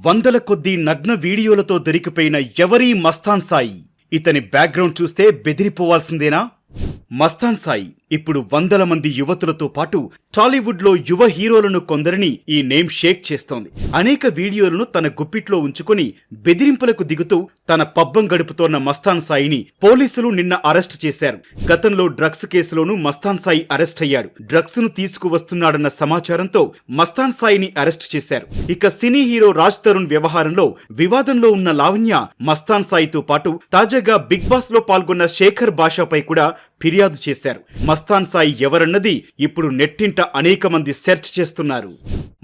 వందల కొద్దీ నగ్న వీడియోలతో దొరికిపోయిన ఎవరీ మస్తాన్ సాయి. ఇతని బ్యాక్గ్రౌండ్ చూస్తే బెదిరిపోవాల్సిందేనా? మస్తాన్ సాయి. ఇప్పుడు వందల మంది యువతులతో పాటు టాలీవుడ్లో యువ హీరోలను కొందరిని ఈ నేమ్ షేక్ చేస్తోంది. అనేక వీడియోలను తన గుప్పిట్లో ఉంచుకొని బెదిరింపులకు దిగుతూ తన పబ్బం గడుపుతోన్న మస్తాన్ సాయిని పోలీసులు నిన్న అరెస్ట్ చేశారు. గతంలో డ్రగ్స్ కేసులోనూ మస్తాన్ సాయి అరెస్ట్ అయ్యాడు. డ్రగ్స్ను తీసుకువస్తున్నాడన్న సమాచారంతో మస్తాన్ సాయిని అరెస్ట్ చేశారు. ఇక సినీ హీరో రాజ్ తరుణ్ వ్యవహారంలో వివాదంలో ఉన్న లావణ్య మస్తాన్ సాయితో పాటు తాజాగా బిగ్ బాస్లో పాల్గొన్న శేఖర్ భాషాపై కూడా ఫిర్యాదు చేశారు. మస్తాన్ సాయి ఎవరన్నది ఇప్పుడు నెట్టింట అనేక మంది సెర్చ్ చేస్తున్నారు.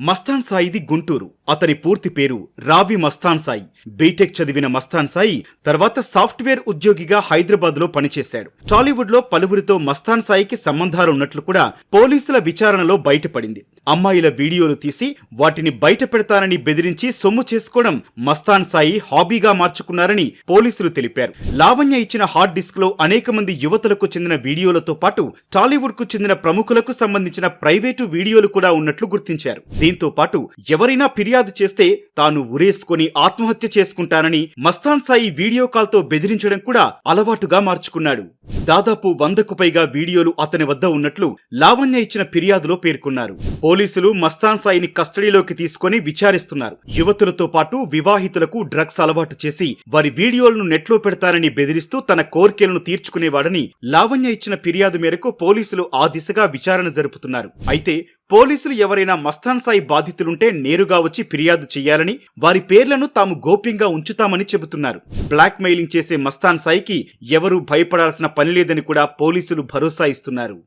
మస్తాన్ సాయిది గుంటూరు. అతని పూర్తి పేరు రావి మస్తాన్ సాయి. బీటెక్ చదివిన మస్తాన్ సాయి తర్వాత సాఫ్ట్వేర్ ఉద్యోగిగా హైదరాబాద్లో పనిచేశాడు. టాలీవుడ్లో పలువురితో మస్తాన్ సాయికి సంబంధాలు ఉన్నట్లు కూడా పోలీసుల విచారణలో బయటపడింది. అమ్మాయిల వీడియోలు తీసి వాటిని బయట పెడతానని బెదిరించి సొమ్ము చేసుకోవడం మస్తాన్ సాయి హాబీగా మార్చుకున్నారని పోలీసులు తెలిపారు. లావణ్య ఇచ్చిన హార్డ్ డిస్క్లో అనేక మంది యువతులకు చెందిన వీడియోలతో పాటు టాలీవుడ్కు చెందిన ప్రముఖులకు సంబంధించిన ప్రైవేటు వీడియోలు కూడా ఉన్నట్లు గుర్తించారు. దీంతో పాటు ఎవరైనా ఫిర్యాదు చేస్తే తాను ఉరేసుకొని ఆత్మహత్య చేసుకుంటానని మస్తాన్ సాయి వీడియో కాల్తో బెదిరించడం కూడా అలవాటుగా మార్చుకున్నాడు. దాదాపు వందకు పైగా వీడియోలు అతని వద్ద ఉన్నట్లు లావణ్య ఇచ్చిన ఫిర్యాదులో పేర్కొన్నారు. పోలీసులు మస్తాన్ సాయిని కస్టడీలోకి తీసుకొని విచారిస్తున్నారు. యువతులతో పాటు వివాహితులకు డ్రగ్స్ అలవాటు చేసి వారి వీడియోలను నెట్లో పెడతారని బెదిరిస్తూ తన కోర్కెలను తీర్చుకునేవాడని లావణ్య ఇచ్చిన ఫిర్యాదు మేరకు పోలీసులు ఆ దిశగా విచారణ జరుపుతున్నారు. అయితే పోలీసులు ఎవరైనా మస్తాన్ సాయి బాధితులుంటే నేరుగా వచ్చి ఫిర్యాదు చేయాలని వారి పేర్లను తాము గోప్యంగా ఉంచుతామని చెబుతున్నారు. బ్లాక్ మెయిలింగ్ చేసే మస్తాన్ సాయికి ఎవరూ భయపడాల్సిన పని లేదని కూడా పోలీసులు భరోసా ఇస్తున్నారు.